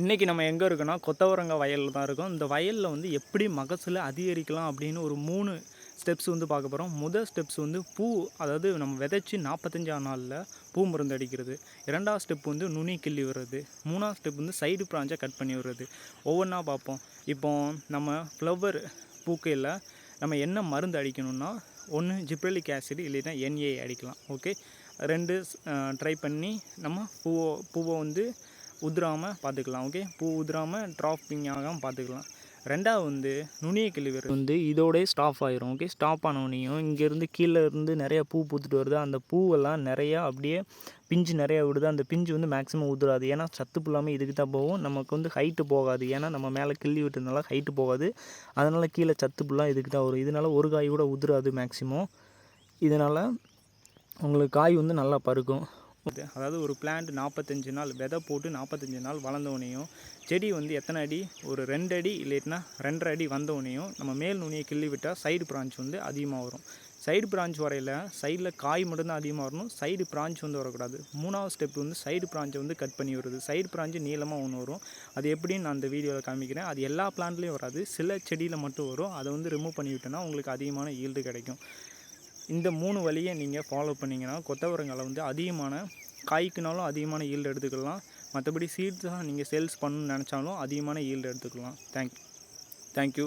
இன்றைக்கி நம்ம எங்கே இருக்கோன்னா கொத்தவரங்க வயலில் தான் இருக்கோம். இந்த வயலில் வந்து எப்படி மகசூலை அதிகரிக்கலாம் அப்படின்னு ஒரு மூணு ஸ்டெப்ஸ் வந்து பார்க்க போகிறோம் முதல் ஸ்டெப்ஸ் வந்து பூ அதாவது நம்ம விதைச்சி நாற்பத்தஞ்சாம் நாளில் பூ மருந்து அடிக்கிறது. இரண்டாவது ஸ்டெப் வந்து நுனி கிள்ளி விடுறது. மூணாவது ஸ்டெப் வந்து சைடு பிராஞ்சை கட் பண்ணி விடுறது. ஒவ்வொன்றா பார்ப்போம். இப்போ நம்ம ஃப்ளவர் பூக்கையில் நம்ம என்ன மருந்து அடிக்கணும்னா ஒன்று ஜிப்ரலிக் ஆசிட் இல்லைன்னா என்ஏ அடிக்கலாம். ஓகே ரெண்டு ட்ரை பண்ணி நம்ம பூவை பூவை வந்து உதிராமல் பார்த்துக்கலாம் ஓகே பூ உதிராமல் ட்ராப்பிங் ஆகாமல் பார்த்துக்கலாம். ரெண்டாவது வந்து நுனியை கிளிவர் வந்து இதோடய ஸ்டாப் ஆயிரும் ஓகே ஸ்டாப் ஆனவனையும் இங்கேருந்து கீழே இருந்து நிறையா பூ பூத்துட்டு வருது. அந்த பூவெல்லாம் நிறையா அப்படியே பிஞ்சு நிறையா விடுது. அந்த பிஞ்சு வந்து மேக்ஸிமம் உதிராது. ஏன்னா சத்து புல்லாமல் இதுக்கு தான் போகும். நமக்கு வந்து ஹைட்டு போகாது. ஏன்னா நம்ம மேலே கிள்ளி விட்டதுனால ஹைட்டு போகாது. அதனால் கீழே சத்து புல்லாம் இதுக்கு தான் வரும். இதனால் ஒரு காய் கூட உதிராது மேக்ஸிமம் இதனால் உங்களுக்கு காய் வந்து நல்லா பருக்கும் அதாவது ஒரு பிளான்ட் நாற்பத்தஞ்சு நாள் விதை போட்டு நாற்பத்தஞ்சு நாள் வளர்ந்தோடனையும் செடி வந்து எத்தனை அடி? ஒரு ரெண்டு அடி இல்லைன்னா ரெண்டரை அடி வந்தோடனையும் நம்ம மேல் நுனியை கிள்ளி விட்டால் சைடு பிரான்ச் வந்து அதிகமாக வரும். சைடு பிரான்ச் வரையில் சைடில் காய் மட்டும்தான் அதிகமாக வரணும். சைடு பிரான்ச் வந்து வரக்கூடாது. மூணாவது ஸ்டெப் வந்து சைடு பிரான்ச்சை வந்து கட் பண்ணி வருது சைடு பிரான்ச்சு நீளமாக ஒன்று வரும். அது எப்படின்னு நான் அந்த வீடியோவில் காமிக்கிறேன். அது எல்லா பிளான்ட்லேயும் வராது. சில செடியில் மட்டும் வரும். அதை வந்து ரிமூவ் பண்ணி விட்டோன்னா உங்களுக்கு அதிகமான ஈல்டு கிடைக்கும். இந்த மூணு வழியை நீங்கள் ஃபாலோ பண்ணிங்கன்னா கொத்தவரங்கால வந்து அதிகமான காய்க்குனாலும் அதிகமான ஈல்டு எடுத்துக்கலாம். மற்றபடி சீட்ஸாக நீங்கள் சேல்ஸ் பண்ணணும்னு நினச்சாலும் அதிகமான ஈல்டு எடுத்துக்கலாம். Thank thank you